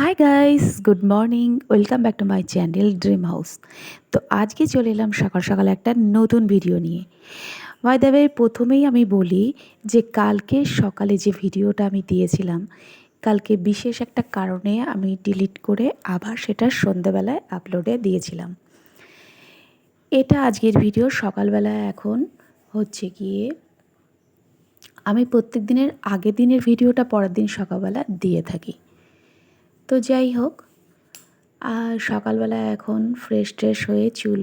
Hi guys good morning welcome back to my channel dream house তো আজকে চলে এলাম সকাল সকাল একটা নতুন ভিডিও নিয়ে। ভাই দেবে প্রথমেই আমি বলি যে কালকে সকালে যে ভিডিওটা আমি দিয়েছিলাম, কালকে বিশেষ একটা কারণে আমি ডিলিট করে আবার সেটা সন্ধ্যেবেলায় আপলোডে দিয়েছিলাম। এটা আজকের ভিডিও সকালবেলায় এখন হচ্ছে গিয়ে আমি প্রত্যেক দিনের আগের দিনের ভিডিওটা পরের দিন সকালবেলা দিয়ে থাকি। তো যাই হোক, আর সকালবেলা এখন ফ্রেশ ট্রেশ হয়ে চুল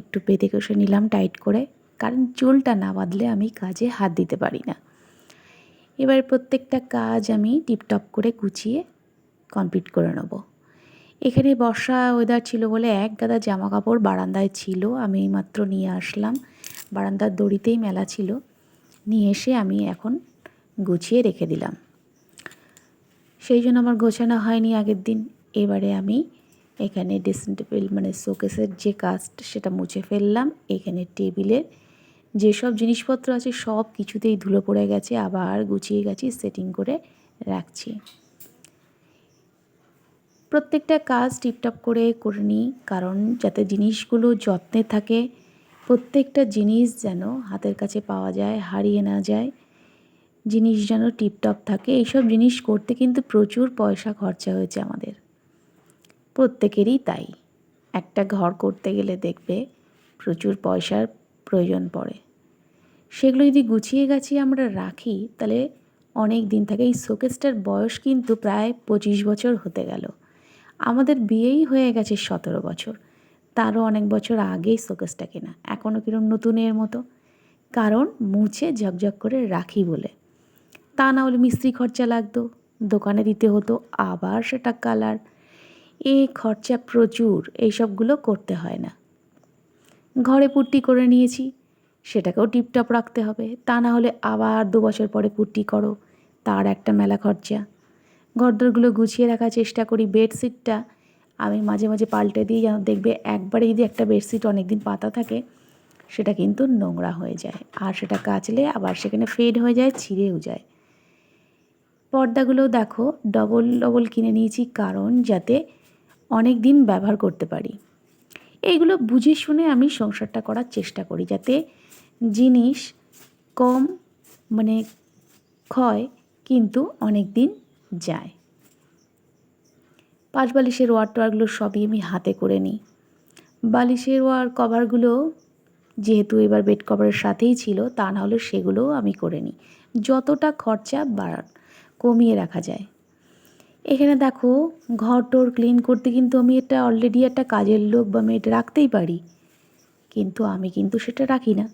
একটু বেঁধে কষে নিলাম টাইট করে, কারণ চুলটা না বাঁধলে আমি কাজে হাত দিতে পারি না। এবার প্রত্যেকটা কাজ আমি টিপটপ করে গুছিয়ে কমপ্লিট করে নেব। এখানে বর্ষা ওয়েদার ছিল বলে এক গাদা জামা কাপড় বারান্দায় ছিল, আমি মাত্র নিয়ে আসলাম। বারান্দার দড়িতেই মেলা ছিল, নিয়ে এসে আমি এখন গুছিয়ে রেখে দিলাম। সেই জন্য আমার গোছানো হয়নি আগের দিন। এবারে আমি এখানে ড্রেসিং টেবিল মানে শোকেসের যে কাজটা সেটা মুছে ফেললাম। এখানে টেবিলের যেসব জিনিসপত্র আছে সব কিছুতেই ধুলো পড়ে গেছে, আবার গুছিয়ে গেছি সেটিং করে রাখছি। প্রত্যেকটা কাজ টিপটপ করে করে নিই, কারণ যাতে জিনিসগুলো যত্নে থাকে, প্রত্যেকটা জিনিস যেন হাতের কাছে পাওয়া যায়, হারিয়ে না যায়। জিনিস যেন টিপটপ থাকে, এইসব জিনিস করতে কিন্তু প্রচুর পয়সা খরচা হয়েছে আমাদের। প্রত্যেকেরই তাই। একটা ঘর করতে গেলে দেখবে প্রচুর পয়সার প্রয়োজন পড়ে। সেগুলো যদি গুছিয়ে গাছিয়ে আমরা রাখি, তাহলে অনেক দিন থাকে। এই শোকেসটার বয়স কিন্তু প্রায় পঁচিশ বছর হতে গেল। আমাদের বিয়েই হয়ে গেছে সতেরো বছর। তারও অনেক বছর আগেই শোকেসটা কেনা। এখনও কিরম নতুনের মতো। কারণ মুছে ঝকঝক করে রাখি বলে। তা না হলে মিস্ত্রি খরচা লাগতো। দোকানে দিতে হতো আবার সেটা কালার। এ খরচা প্রচুর, এইসবগুলো করতে হয় না। ঘরে পুট্টি করে নিয়েছি, সেটাকেও টিপটপ রাখতে হবে। তা না হলে আবার দু বছর পরে পুট্টি করো, তার একটা মেলা খরচা। ঘরদোরগুলো গুছিয়ে রাখার চেষ্টা করি বেডশিটটা। আমি মাঝে মাঝে পাল্টে দিই, যেন দেখবে একবারে যদি একটা বেডশিট অনেক দিন পাতা থাকে, সেটা কিন্তু নোংরা হয়ে যায়। আর সেটা কাচলে আবার সেখানে ফেড হয়ে যায়, ছিঁড়েও যায়। পর্দাগুলো দেখো ডবল ডবল কিনে নিয়েছি কারণ যাতে অনেক দিন ব্যবহার করতে পারি। এইগুলো বুঝে শুনে আমি সংসারটা করার চেষ্টা করি যাতে জিনিস কম মানে ক্ষয় কিন্তু অনেক দিন যায়। পাঁচ বালিশের ওয়ার টোয়ারগুলো সবই আমি হাতে করে নিই। বালিশের ওয়ার কভারগুলো যেহেতু এবার বেড কভারের সাথেই ছিল, তা না হলে সেগুলোও আমি করে নিই। যতটা খরচা বাড়ান কমিয়ে রাখা যায়। এখানে দেখো, ঘর টোর ক্লিন করতে কিন্তু আমি এটা অলরেডি একটা কাজের লোক বা মেয়েটা রাখতেই পারি। কিন্তু আমি কিন্তু সেটা রাখি না।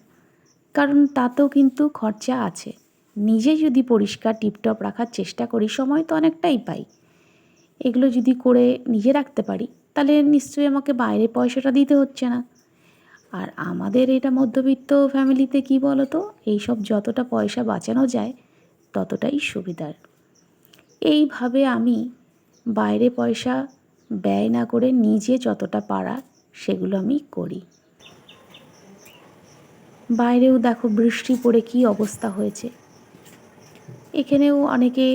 কারণ তাতেও কিন্তু খরচা আছে। নিজে যদি পরিষ্কার টিপটপ রাখার চেষ্টা করি, সময় তো অনেকটাই পাই। এগুলো যদি করে নিজে রাখতে পারি, তাহলে নিশ্চয়ই আমাকে বাইরে পয়সাটা দিতে হচ্ছে না। আর আমাদের এটা মধ্যবিত্ত ফ্যামিলিতে কি বলো তো এইসব যতটা পয়সা বাঁচানো যায়, ততটাই সুবিধার। এইভাবে আমি বাইরে পয়সা ব্যয় না করে নিজে যতটা পারা সেগুলো আমি করি। বাইরেও দেখো বৃষ্টি পড়ে কি অবস্থা হয়েছে। এখানেও অনেকে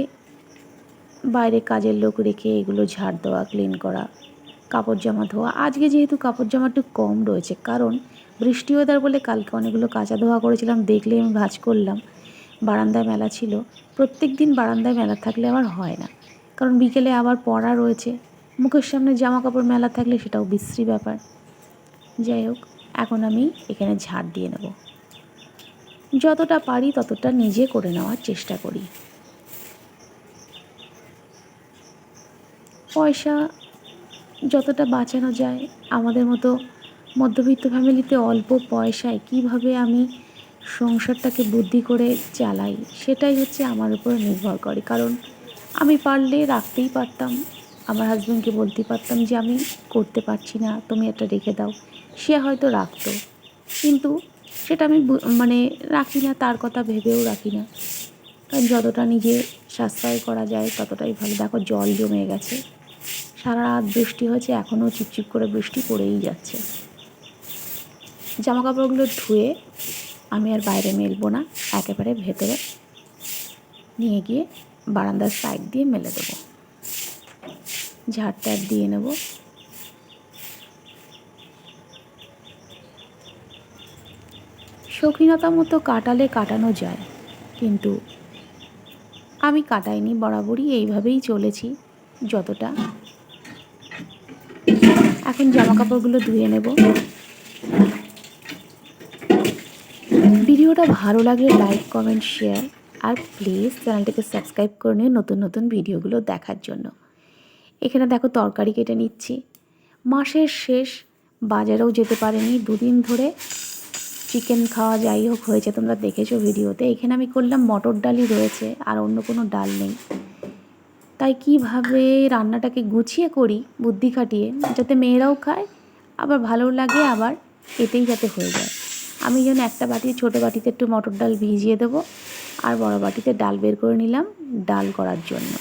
বাইরে কাজের লোক রেখে এগুলো ঝাড় দেওয়া ক্লিন করা, কাপড় জামা ধোয়া। আজকে যেহেতু কাপড় জামা একটু কম রয়েছে, কারণ বৃষ্টি ওয়েদার বলে কালকে অনেকগুলো কাঁচা ধোয়া করেছিলাম দেখলে আমি ভাজ করলাম। বারান্দায় মেলা ছিল। প্রত্যেক দিন বারান্দায় মেলা থাকলে আমার হয় না। কারণ বিকেলে আবার পড়া রয়েছে। মুখের সামনে জামা কাপড় মেলা থাকলে সেটাও বিশ্রী ব্যাপার। যাই হোক, এখন আমি এখানে ঝাড় দিয়ে নেব। যতটা পারি ততটা নিজে করে নেওয়ার চেষ্টা করি। পয়সা যতটা বাঁচানো যায়, আমাদের মতো মধ্যবিত্ত ফ্যামিলিতে অল্প পয়সায় কীভাবে আমি সংসারটাকে বুদ্ধি করে চালাই, সেটাই হচ্ছে আমার উপর নির্ভর করে। কারণ আমি পারলে রাখতেই পারতাম, আমার হাজব্যান্ডকে বলতে পারতাম যে আমি করতে পারছি না, তুমি একটা রেখে দাও। সে হয়তো রাখতো, কিন্তু সেটা আমি মানে রাখি না, তার কথা ভেবেও রাখি না। কারণ যতটা নিজে সাশ্রয় করা যায়, ততটাই ভালো। দেখো, জল জমে গেছে। সারা রাত বৃষ্টি হয়েছে, এখনও চিপচিপ করে বৃষ্টি পড়েই যাচ্ছে। জামা কাপড়গুলো ধুয়ে আমি আর বাইরে মেলবো না, একেবারে ভেতরে। নিয়ে গিয়ে বারান্দার সাইড দিয়ে মেলে দেবো। ঝাড় টাড় দিয়ে নেব। শৌখিনতা মতো কাটালে কাটানো যায়, কিন্তু আমি কাটাইনি বরাবরই, এইভাবেই চলেছি যতটা। এখন জামা কাপড়গুলো ধুয়ে নেব। ভিডিওটা ভালো লাগলে লাইক, কমেন্ট, শেয়ার আর প্লিজ চ্যানেলটাকে সাবস্ক্রাইব করে নিয়ে নতুন নতুন ভিডিওগুলো দেখার জন্য। এখানে দেখো তরকারি কেটে নিচ্ছি। মাসের শেষ, বাজারেও যেতে পারেনি। দুদিন ধরে চিকেন খাওয়া যাই হোক হয়েছে, তোমরা দেখেছ ভিডিওতে। এখানে আমি করলাম মটর ডালই রয়েছে আর অন্য কোনো ডাল নেই। তাই কীভাবে রান্নাটাকে গুছিয়ে করি, বুদ্ধি খাটিয়ে, যাতে মেয়েরাও খায়, আবার ভালো লাগে আবার এতেই যাতে হয়ে যায়। আমি যেন একটা বাটি ছোটো বাটিতে একটু মটর ডাল ভিজিয়ে দেবো আর বড় বাটিতে ডাল বের করে নিলাম ডাল করার জন্য।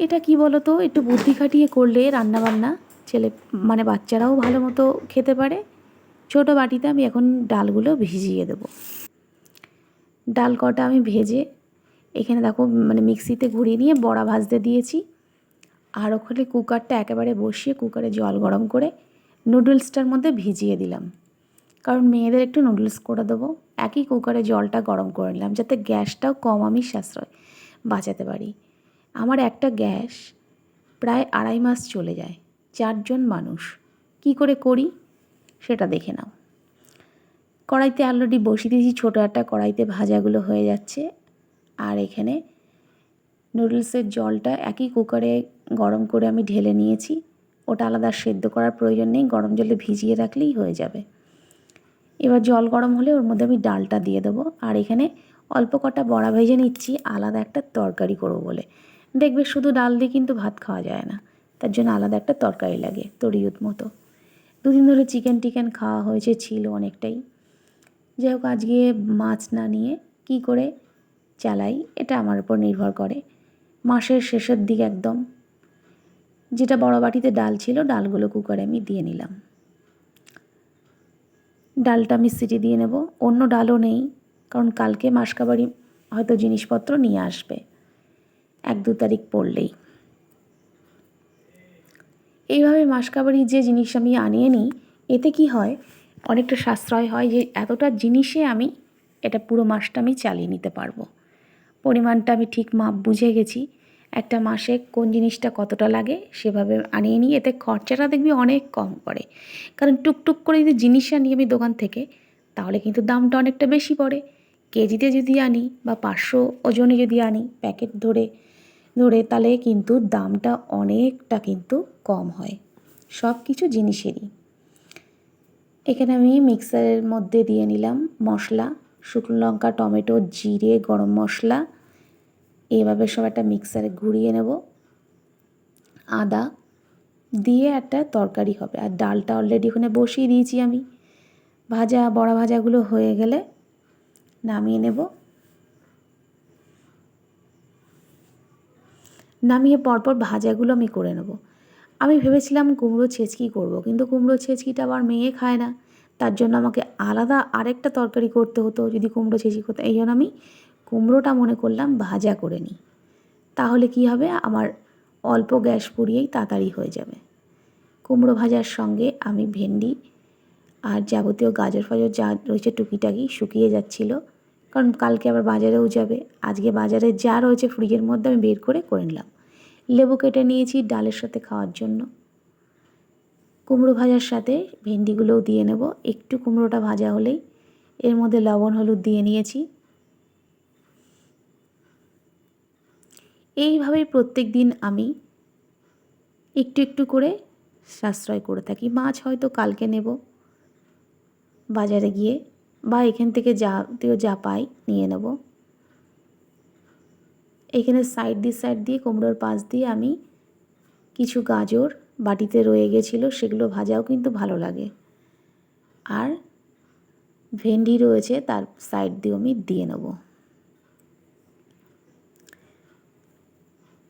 এটা কি বলো তো একটু বুদ্ধি খাটিয়ে করলে রান্নাবান্না ছেলে মানে বাচ্চারাও ভালো মতো খেতে পারে। ছোটো বাটিতে আমি এখন ডালগুলো ভিজিয়ে দেবো। ডাল কটা আমি ভেজে এখানে দেখো মানে মিক্সিতে ঘুরিয়ে নিয়ে বড়া ভাজতে দিয়েছি। আর ওখানে কুকারটা একেবারে বসিয়ে কুকারে জল গরম করে নুডলসটার মধ্যে ভিজিয়ে দিলাম। কারণ মেয়েদের একটু নুডলস করে দেবো। একই কুকারে জলটা গরম করে নিলাম যাতে গ্যাসটাও কম আমি সাশ্রয় বাঁচাতে পারি। আমার একটা গ্যাস প্রায় আড়াই মাস চলে যায়। চারজন মানুষ। কি করে করি? সেটা দেখে নাও। কড়াইতে অলরেডি বসিয়ে দিয়েছি, ছোটো একটা কড়াইতে ভাজাগুলো হয়ে যাচ্ছে। আর এখানে নুডলসের জলটা একই কুকারে গরম করে আমি ঢেলে নিয়েছি। ওটা আলাদা সেদ্ধ করার প্রয়োজন নেই, গরম জলে ভিজিয়ে রাখলেই হয়ে যাবে। এবার জল গরম হলে ওর মধ্যে আমি ডালটা দিয়ে দেবো। আর এখানে অল্প কটা বড়া ভেজে নিচ্ছি, আলাদা একটা তরকারি করব বলে। দেখবে শুধু ডাল দিয়ে কিন্তু ভাত খাওয়া যায় না, তার জন্য আলাদা একটা তরকারি লাগে তরিয়ত মতো। দুদিন ধরে চিকেন টিকেন খাওয়া হয়েছে, ছিল অনেকটাই। যাই হোক, আজকে মাছ না নিয়ে কি করে চালাই, এটা আমার উপর নির্ভর করে। মাসের শেষের দিক একদম। যেটা বড় বাটিতে ডাল ছিল, ডালগুলো কুকারে আমি দিয়ে নিলাম। ডালটা আমি সিটি দিয়ে নেব। অন্য ডালও নেই, কারণ কালকে মাসকাবাড়ি হয়তো জিনিসপত্র নিয়ে আসবে। এক দু তারিখ পড়লেই। এইভাবে মাসকাবাড়ি যে জিনিস আমি আনিয়ে নিই, এতে কি হয়, অনেকটা সাশ্রয় হয় যে এতটা জিনিসে আমি এটা পুরো মাসটা আমি চালিয়ে নিতে পারব। পরিমাণটা আমি ঠিক মাপ বুঝে গেছি। একটা মাসে কোন জিনিসটা কতটা লাগে সেভাবে আনিয়ে নিই এতে খরচাটা দেখবি অনেক কম পড়ে। কারণ টুকটুক করে যদি জিনিস আনি আমি দোকান থেকে, তাহলে কিন্তু দামটা অনেকটা বেশি পড়ে। কেজিতে যদি আনি বা পাঁচশো ওজনে যদি আনি প্যাকেট ধরে ধরে তাহলে কিন্তু দামটা অনেকটা কিন্তু কম হয়। সব কিছু জিনিসেরই। এখানে আমি মিক্সারের মধ্যে দিয়ে নিলাম মশলা, শুকনো লঙ্কা, টমেটো, জিরে, গরম মশলা এভাবে সব একটা মিক্সারে ঘুরিয়ে নেব। আদা দিয়ে একটা তরকারি হবে। আর ডালটা অলরেডি ওখানে বসিয়ে দিয়েছি আমি। ভাজা, বড়া ভাজাগুলো হয়ে গেলে নামিয়ে নেব। নামিয়ে পরপর ভাজাগুলো আমি করে নেব। আমি ভেবেছিলাম কুমড়ো ছেঁচকি করব, কিন্তু কুমড়ো ছেঁচকিটা আবার মেয়ে খায় না। তার জন্য আমাকে আলাদা আরেকটা তরকারি করতে হতো, যদি কুমড়ো ছেঁচকি করতে এই জন্য আমি কুমড়োটা মনে করলাম ভাজা করে নিই। তাহলে কি হবে? আমার অল্প গ্যাস পুড়িয়েই তাড়াতাড়ি হয়ে যাবে। কুমড়ো ভাজার সঙ্গে আমি ভেন্ডি আর যাবতীয় গাজর ফাজর যা রয়েছে টুকিটাকি শুকিয়ে যাচ্ছিল। কারণ কালকে আবার বাজারেও যাবে। আজকে বাজারে যা রয়েছে ফ্রিজের মধ্যে আমি বের করে করে নিলাম। লেবু কেটে নিয়েছি ডালের সাথে খাওয়ার জন্য। কুমড়ো ভাজার সাথে ভেন্ডিগুলোও দিয়ে নেব। একটু কুমড়োটা ভাজা হলেই এর মধ্যে লবণ, হলুদ দিয়ে নিয়েছি। এইভাবেই প্রত্যেক দিন আমি একটু একটু করে সাশ্রয় করে থাকি। মাছ হয়তো কালকে নেব, বাজারে গিয়ে বা এখান থেকে যাতেও যা পাই নিয়ে নেব। এখানে সাইড দিয়ে সাইড দিয়ে, কুমড়োর পাশ দিয়ে আমি কিছু গাজর বাটিতে রয়ে গেছিল, সেগুলো ভাজাও কিন্তু ভালো লাগে। আর ভেন্ডি রয়েছে, তার সাইড দিয়ে আমি দিয়ে নেব।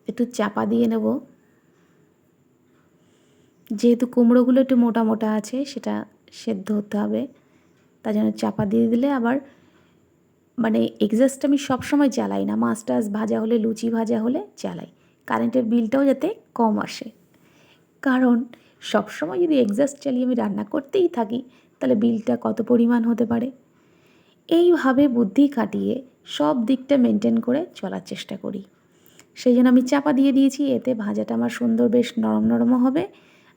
একটু চাপা দিয়ে নেব। যেহেতু কুমড়োগুলো একটু মোটা মোটা আছে, সেটা সেদ্ধ হতে হবে। তার জন্য চাপা দিয়ে দিলে আবার মানে এক্সাস্ট আমি সবসময় চালাই না। মাছ টাছ ভাজা হলে, লুচি ভাজা হলে চালাই কারেন্টের বিলটাও যাতে কম আসে। কারণ সবসময় যদি এক্সাস্ট চালিয়ে আমি রান্না করতেই থাকি, তাহলে বিলটা কত পরিমাণ হতে পারে? এইভাবে বুদ্ধি কাটিয়ে সব দিকটা মেনটেন করে চলার চেষ্টা করি। সেই জন্য আমি চাপা দিয়ে দিয়েছি, এতে ভাজাটা আমার সুন্দর বেশ নরম নরমও হবে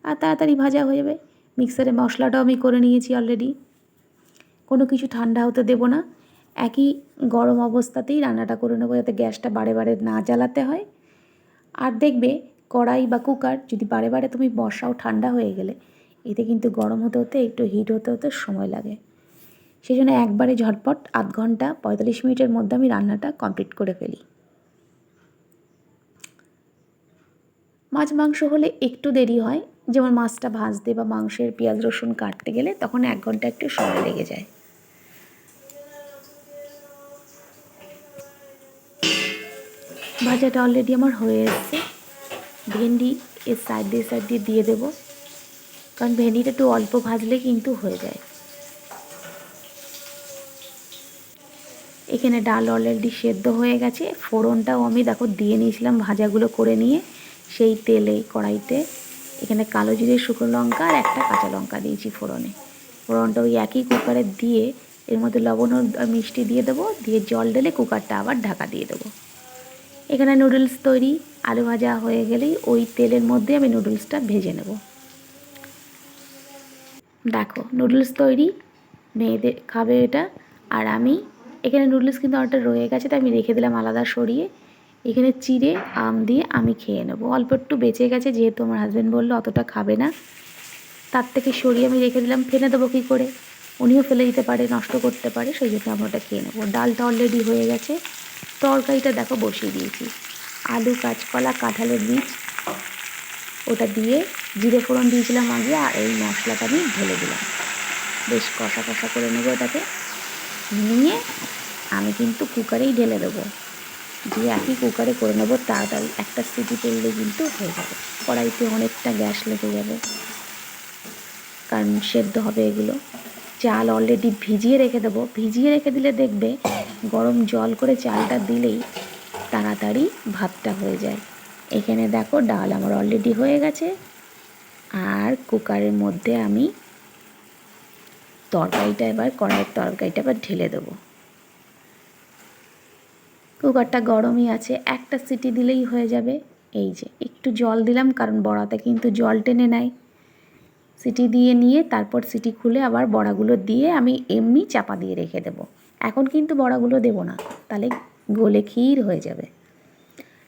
আর তাড়াতাড়ি ভাজা হয়ে যাবে। মিক্সারে মশলাটাও আমি করে নিয়েছি অলরেডি কোনো কিছু ঠান্ডা হতে দেবো না। একই গরম অবস্থাতেই রান্নাটা করে নেব যাতে গ্যাসটা বারে বারে না জ্বালাতে হয়। আর দেখবে কড়াই বা কুকার যদি বারে বারে তুমি বসাও ঠান্ডা হয়ে গেলে, এতে কিন্তু গরম হতে হতে, একটু হিট হতে হতে সময় লাগে। সেই জন্য একবারে ঝটপট আধ ঘণ্টা পঁয়তাল্লিশ মিনিটের মধ্যে আমি রান্নাটা কমপ্লিট করে ফেলি। মাছ মাংস হলে একটু দেরি হয়। যেমন মাছটা ভাজতে বা মাংসের পেঁয়াজ রসুন কাটতে গেলে তখন এক ঘণ্টা একটু সময় লেগে যায়। ভাজাটা অলরেডি আমার হয়ে এসছে। ভেন্ডি এর সাইড দিয়ে সাইড দিয়ে দিয়ে দেবো। কারণ ভেন্ডিটা একটু অল্প ভাজলে কিন্তু হয়ে যায়। এখানে ডাল অলরেডি সেদ্ধ হয়ে গেছে। ফোড়নটাও আমি দেখো দিয়ে নিয়েছিলাম ভাজাগুলো করে নিয়ে। সেই তেলে কড়াইতে এখানে কালো জিরে, শুকনো লঙ্কা আর একটা কাঁচা লঙ্কা দিয়েছি ফোড়নে। ফোড়নটা ওই একই কুকারে দিয়ে এর মধ্যে লবণ মিষ্টি দিয়ে দেবো, দিয়ে জল ঢেলে কুকারটা আবার ঢাকা দিয়ে দেবো। এখানে নুডলস তৈরি, আলু ভাজা হয়ে গেলেই ওই তেলের মধ্যে আমি নুডলসটা ভেজে নেব। দেখো, নুডলস তৈরি, মেয়েদের খাবে এটা, আর আমি, এখানে নুডলস কিন্তু অনেকটা রয়ে গেছে, তাই আমি রেখে দিলাম আলাদা সরিয়ে। এখানে চিড়ে, আম দিয়ে আমি খেয়ে নেব। অল্প একটু বেঁচে গেছে, যেহেতু আমার হাজব্যান্ড বলল অতটা খাবে না। তার থেকে সরিয়ে আমি রেখে দিলাম, ফেলে দেবো কী করে? উনিও ফেলে দিতে পারে, নষ্ট করতে পারে, সেই জন্য আমি ওটা খেয়ে নেব। ডালটা অলরেডি হয়ে গেছে। তরকারিটা দেখো বসিয়ে দিয়েছি। আলু, কাঁচকলা, কাঁঠালের বীজ, ওটা দিয়ে জিরে ফোড়ন দিয়েছিলাম আগে, আর এই মশলাটা আমি ঢেলে দিলাম। বেশ কষা কষা করে নেব এটাকে। নিয়ে আমি কিন্তু কুকারেই ঢেলে দেবো। দিয়ে একই কুকারে করে নেব, তাড়াতাড়ি একটা সিটি তুললে কিন্তু হয়ে যাবে। কড়াইতে অনেকটা গ্যাস লেগে যাবে, কারণ সেদ্ধ হবে এগুলো। চাল অলরেডি ভিজিয়ে রেখে দেবো। ভিজিয়ে রেখে দিলে দেখবে গরম জল করে চালটা দিলেই তাড়াতাড়ি ভাতটা হয়ে যায়। এখানে দেখো ডাল আমার অলরেডি হয়ে গেছে। আর কুকারের মধ্যে আমি তরকারিটা এবার, কড়াইয়ের তরকারিটা এবার ঢেলে দেবো। কুকারটা গরমই আছে, একটা সিটি দিলেই হয়ে যাবে। এই যে, একটু জল দিলাম কারণ বড়াতে কিন্তু জল টেনে নেয়। সিটি দিয়ে নিয়ে তারপর সিটি খুলে আবার বড়াগুলো দিয়ে আমি এমনি চাপা দিয়ে রেখে দেবো। এখন কিন্তু বড়াগুলো দেবো না, তাহলে গলে ক্ষীর হয়ে যাবে।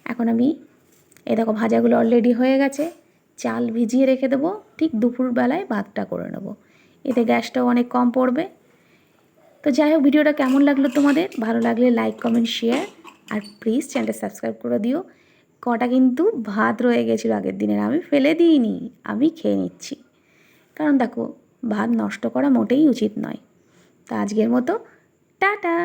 এখন আমি এ দেখো ভাজাগুলো অলরেডি হয়ে গেছে, চাল ভিজিয়ে রেখে দেবো, ঠিক দুপুরবেলায় ভাতটা করে নেব। এতে গ্যাসটাও অনেক কম পড়বে। তো যাই হোক, ভিডিওটা কেমন লাগল তোমাদের? ভালো লাগলে লাইক কমেন্ট শেয়ার আর প্লিজ চ্যানেলটা সাবস্ক্রাইব করে দিও। কটা কিন্তু ভাত রয়ে গেছিল আগের দিনের, আমি ফেলে দিইনি, আমি খেয়ে নিচ্ছি। কারণ দেখো, ভাত নষ্ট করা মোটেই উচিত নয়। তা আজকের মতো, টাটা!